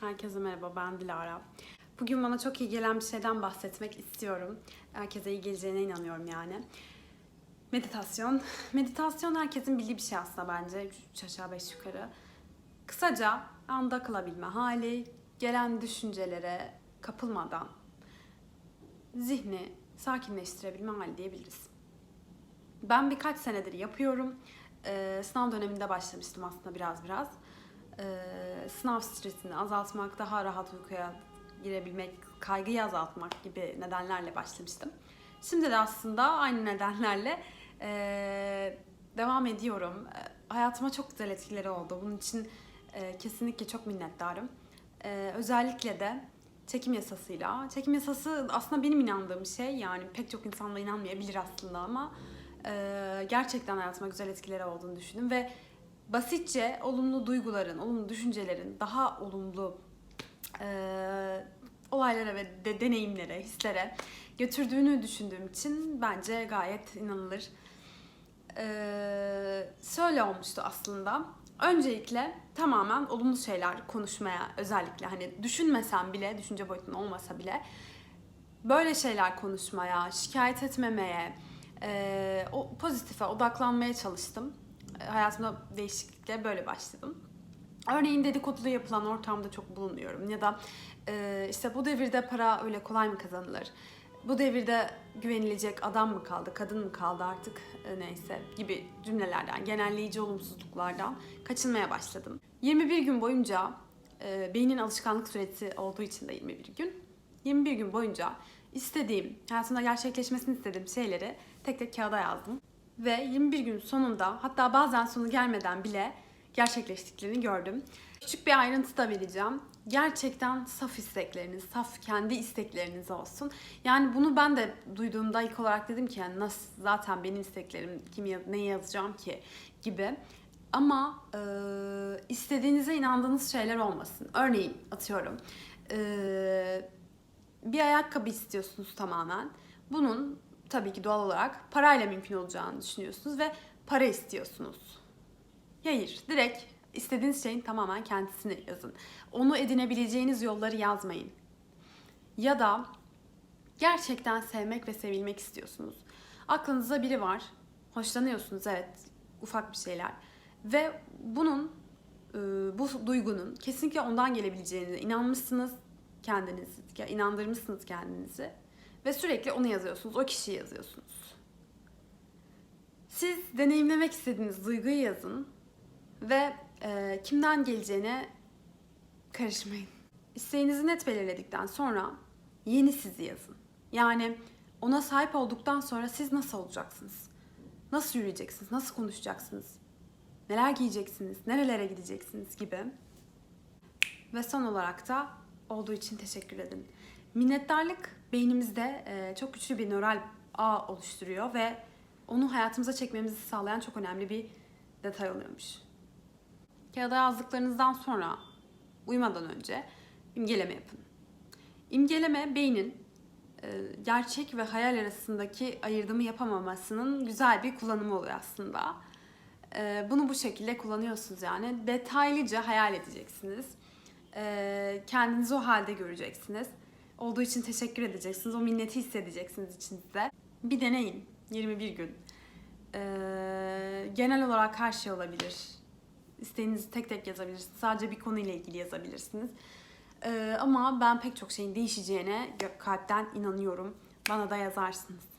Herkese merhaba, ben Dilara. Bugün bana çok iyi gelen bir şeyden bahsetmek istiyorum. Herkese iyi geleceğine inanıyorum yani. Meditasyon. Meditasyon herkesin bildiği bir şey aslında bence. Üç aşağı beş yukarı. Kısaca anda kalabilme hali, gelen düşüncelere kapılmadan zihni sakinleştirebilme hali diyebiliriz. Ben birkaç senedir yapıyorum. Ee, sınav döneminde başlamıştım aslında biraz biraz. Ee, sınav stresini azaltmak, daha rahat uykuya girebilmek, kaygıyı azaltmak gibi nedenlerle başlamıştım. Şimdi de aslında aynı nedenlerle ee, devam ediyorum. Ee, hayatıma çok güzel etkileri oldu. Bunun için ee, kesinlikle çok minnettarım. Ee, özellikle de çekim yasasıyla. Çekim yasası aslında benim inandığım şey yani pek çok insan da inanmayabilir aslında ama e, gerçekten hayatıma güzel etkileri olduğunu düşündüm ve basitçe olumlu duyguların, olumlu düşüncelerin daha olumlu e, olaylara ve de, deneyimlere, hislere götürdüğünü düşündüğüm için bence gayet inanılır. Ee, şöyle olmuştu aslında. Öncelikle tamamen olumlu şeyler konuşmaya özellikle hani düşünmesem bile, düşünce boyutunda olmasa bile böyle şeyler konuşmaya, şikayet etmemeye, e, o pozitife odaklanmaya çalıştım. Hayatımda değişiklikle böyle başladım. Örneğin dedikodulu yapılan ortamda çok bulunmuyorum ya da e, işte bu devirde para öyle kolay mı kazanılır? Bu devirde güvenilecek adam mı kaldı, kadın mı kaldı artık e, neyse gibi cümlelerden, genelleyici olumsuzluklardan kaçınmaya başladım. 21 gün boyunca e, beynin alışkanlık süresi olduğu için de 21 gün. 21 gün boyunca istediğim, hayatımda gerçekleşmesini istediğim şeyleri tek tek kağıda yazdım. Ve 21 gün sonunda hatta bazen sonu gelmeden bile gerçekleştiklerini gördüm. Küçük bir ayrıntı da vereceğim. Gerçekten saf istekleriniz, saf kendi istekleriniz olsun. Yani bunu ben de duyduğumda ilk olarak dedim ki yani nasıl zaten benim isteklerim kim yaz, ne yazacağım ki gibi. Ama e, istediğinize inandığınız şeyler olmasın. Örneğin atıyorum e, bir ayakkabı istiyorsunuz tamamen. Bunun tabii ki doğal olarak parayla mümkün olacağını düşünüyorsunuz ve para istiyorsunuz. Hayır, direkt istediğiniz şeyin tamamen kendisini yazın. Onu edinebileceğiniz yolları yazmayın. Ya da gerçekten sevmek ve sevilmek istiyorsunuz. Aklınızda biri var, hoşlanıyorsunuz evet, ufak bir şeyler ve bunun e, bu duygunun kesinlikle ondan gelebileceğine inanmışsınız kendinizi, ya inandırmışsınız kendinizi ve sürekli onu yazıyorsunuz, o kişiyi yazıyorsunuz. Siz deneyimlemek istediğiniz duyguyu yazın ve e, kimden geleceğine karışmayın. İsteğinizi net belirledikten sonra yeni sizi yazın. Yani ona sahip olduktan sonra siz nasıl olacaksınız? Nasıl yürüyeceksiniz? Nasıl konuşacaksınız? Neler giyeceksiniz? Nerelere gideceksiniz gibi. Ve son olarak da olduğu için teşekkür edin. Minnettarlık beynimizde e, çok güçlü bir nöral ağ oluşturuyor ve onu hayatımıza çekmemizi sağlayan çok önemli bir detay oluyormuş. Kağıda yazdıklarınızdan sonra uyumadan önce imgeleme yapın. İmgeleme beynin e, gerçek ve hayal arasındaki ayırdımı yapamamasının güzel bir kullanımı oluyor aslında. E, bunu bu şekilde kullanıyorsunuz yani. Detaylıca hayal edeceksiniz. Kendinizi o halde göreceksiniz. Olduğu için teşekkür edeceksiniz. O minneti hissedeceksiniz içinizde. Bir deneyin. 21 gün. genel olarak her şey olabilir. İsteğinizi tek tek yazabilirsiniz. Sadece bir konuyla ilgili yazabilirsiniz. Ee, ama ben pek çok şeyin değişeceğine kalpten inanıyorum. Bana da yazarsınız.